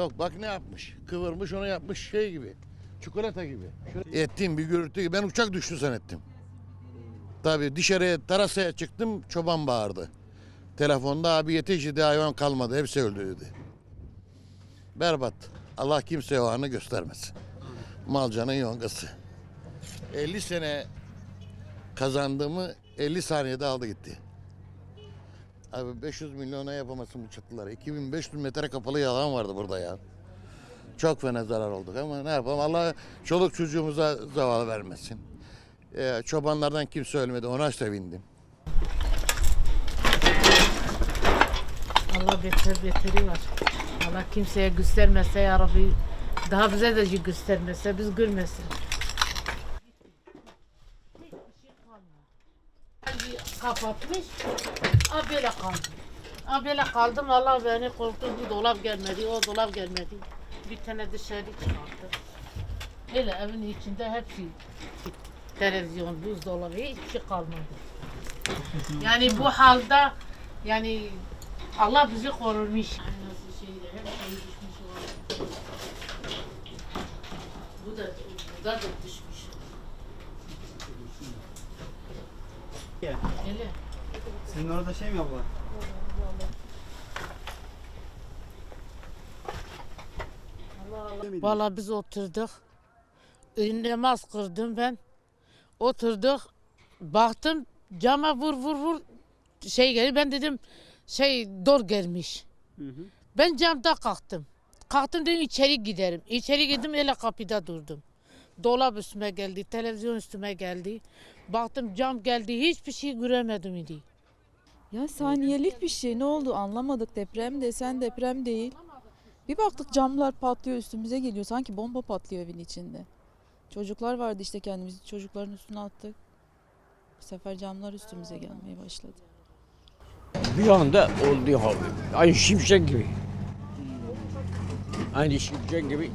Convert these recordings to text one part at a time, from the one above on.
Yok bak ne yapmış. Kıvırmış onu yapmış şey gibi. Çikolata gibi. Şöyle Ettiğim bir gürültü gibi. Ben uçak düştü zannettim. Tabii dışarıya terasaya çıktım çoban bağırdı. Telefonda abi yetiş dedi hayvan kalmadı hepsi öldü dedi. Berbat. Allah kimseye o anı göstermesin. Malcanın yongası. 50 sene kazandığımı 50 saniyede aldı gitti. Abi 500 milyona yapamazsın bu çatıları. 2500 metre kapalı yalan vardı burada ya. Çok fena zarar olduk ama ne yapalım Allah çoluk çocuğumuza zaval vermesin. Ee, çobanlardan kimse ölmedi ona sevindim. Allah beter beteri var. Allah kimseye göstermese ya Rabbi. Daha bize de göstermese biz görmesin. Kapatmış. Böyle kaldım. A böyle kaldım. Allah beni korktu. Bu dolap gelmedi. O dolap gelmedi. Bir tane dışarı çıkarttı. Öyle evin içinde hepsi televizyon, buzdolabı hiçbir şey kalmadı. Yani bu halde yani Allah bizi korumuş. Nasıl şeyde hep şey düşmüş olan. Bu da bu da, düşmüş. Öyle. Senin orada şey mi abla? Valla biz oturduk. Namaz kırdım ben. Oturduk. Baktım cama vur vur vur şey geldi. Ben dedim şey dor gelmiş. Hı hı. Ben camda kalktım. Kalktım dedim içeri giderim. İçeri gittim öyle kapıda durdum. Dolap üstüme geldi, televizyon üstüme geldi. Baktım cam geldi, hiçbir şey göremedim idi. Ya saniyelik bir şey ne oldu anlamadık deprem desen deprem değil. Bir baktık camlar patlıyor üstümüze geliyor sanki bomba patlıyor evin içinde. Çocuklar vardı işte kendimizi çocukların üstüne attık. Bu sefer camlar üstümüze gelmeye başladı. Bir anda oldu abi. Aynı şimşek gibi. Aynı şimşek gibi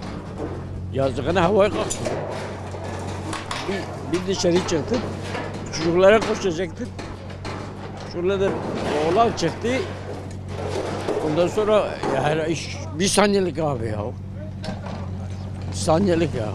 yazdıkına havaya kalktı. Bir, bir dışarı çıktık. Çocuklara koşacaktık. Şurada da oğlan çıktı. Ondan sonra yani iş bir saniyelik abi ya. Bir saniyelik ya.